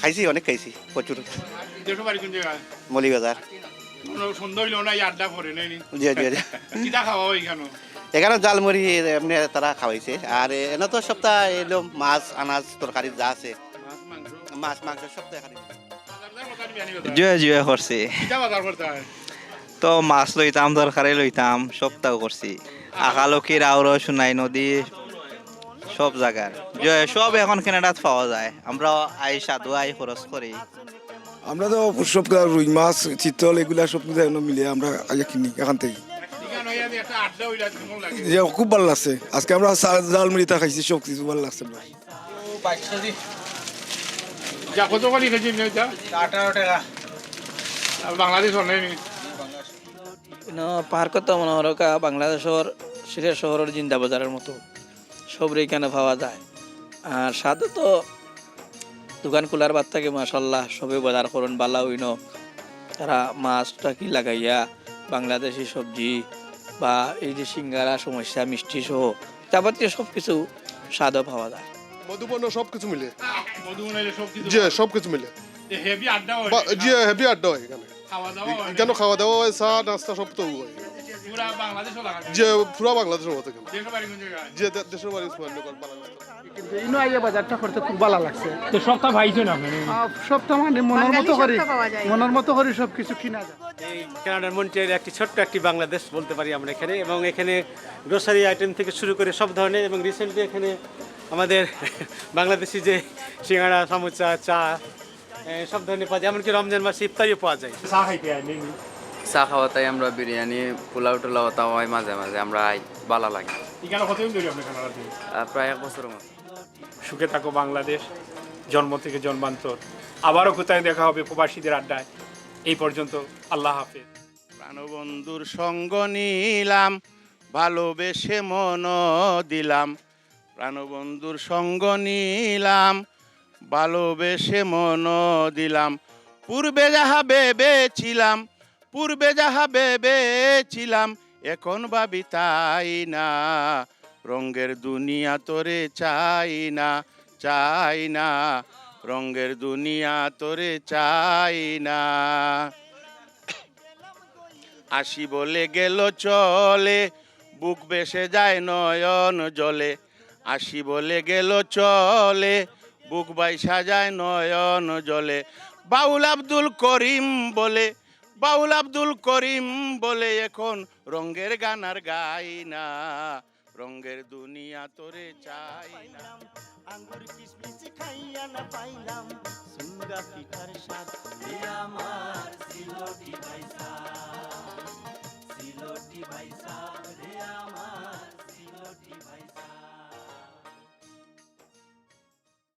খাইছি অনেক খাইছি প্রচুর। দেশ বাড়ি কোন মলিবাজার। কোনো সুন্দর হইল না এই আড্ডা করে নেই জি জি জি। কিটা খাওয়া হয় কেন এখানে জালমুড়ি এমনি তারা খাওয়াইছে। আর এনে তো সপ্তাহ এলো মাছ আনাজ তরকারি যা আছে। মাছ মাংস? মাছ মাংস সপ্তাহ। জুয়ে জুয়ে করছি। বাজার তো মাছ লইতাম দরকারে লইতাম সপ্তাহ করছি। আকালকি রাউর সোনাই নদী সব জায়গার। জুয়ে সব এখন কেনাডাত পাওয়া যায়। আমরা আই সাধু আই খরচ করি। আমরা তো সব রুই মাছ চিতল এগুলা সব এনে আমরা আগে কিনি এখান থেকে। যে খুব ভালো লাগছে। আজকে আমরা জাল মুড়িটা খাইছি সব কিছু ভালো লাগছে আমরা। যা কত করে খেয়েছি এটা আঠারো টাকা আর বাংলাদেশ অনেক পার্ক তো মনে কা বাংলাদেশের সিলেট শহরের জিন্দা বাজারের মতো। সবরে এখানে পাওয়া যায়? আর সাথে তো দোকান খোলার বাদ থেকে মাসাল্লাহ সবে বাজার করুন বালা হইন। তারা মাছটা কি লাগাইয়া বাংলাদেশি সবজি বা এই যে সিঙ্গারা সমস্যা মিষ্টি সহ যাবতীয় সব কিছু স্বাদও পাওয়া যায়। মধুপর্ণ সব কিছু মিলে? বানাইলে সব কিছু যে সব কিছু মিলে হেভি আড্ডা হয়। বা- হেভি আড্ডা হয় এখানে। খাওয়া দাওয়া হয়। এখানে খাওয়া দাওয়া হয়? চা নাস্তা সব তো হয়। যে পুরো বাংলাদেশের মতো জায়গায় যে দেশের বাড়ি ইনো আইয়া বাজারটা করতে খুব ভালো লাগছে। তো সপ্তাহ ভাইছেন আপনি। সবটা মানে মনের মতো করি মনের মতো করে সব কিছু কিনা যায়। এই কানাডার মন্ট্রিয়াল একটি ছোট্ট একটি বাংলাদেশ বলতে পারি আমরা এখানে এবং এখানে গ্রোসারি আইটেম থেকে শুরু করে সব ধরনের এবং রিসেন্টলি এখানে আমাদের বাংলাদেশি যে সিঙ্গাড়া সমুচা চা সব ধরনের পাওয়া যায়। এমনকি রমজান মাসে ইফতারিও পাওয়া যায়। চা খাইতে চা খাওয়া তাই আমরা বিরিয়ানি পোলাও টোলাও তাও হয় মাঝে মাঝে আমরা আই ভালো লাগে। প্রায় এক বছরের মতো। সুখে থাকো বাংলাদেশ জন্ম থেকে জন্মান্তর। আবারও কোথায় দেখা হবে প্রবাসীদের আড্ডায়? এই পর্যন্ত আল্লাহ হাফেজ। প্রাণবন্ধুর সঙ্গ নিলাম ভালোবেসে মন দিলাম। প্রাণবন্ধুর সঙ্গ নিলাম ভালোবেসে মন দিলাম। পূর্বে যাহা ভেবেছিলাম পূর্বে যাহা ভেবেছিলাম, এখন ভাবি তাই না। রঙ্গের দুনিয়া তোরে চাই না চাই না। রঙ্গের দুনিয়া তোরে চাই না। আসি বলে গেল চলে, বুক বেসে যায় নয়ন জলে। আসি বলে গেল চলে, বুক বাইসা যায় নয়ন জলে। বাউল আব্দুল করিম বলে বাউল আব্দুল করিম বলে এখন, রঙ্গের গান আর গাই না, রঙ্গের দুনিয়া তোরে চাই না। আঙ্গুর খাইয়া না পাইলাম, সুন্দর পিঠার স্বাদ আমার সিলোটি ভাইসা সিলোটি ভাইসা।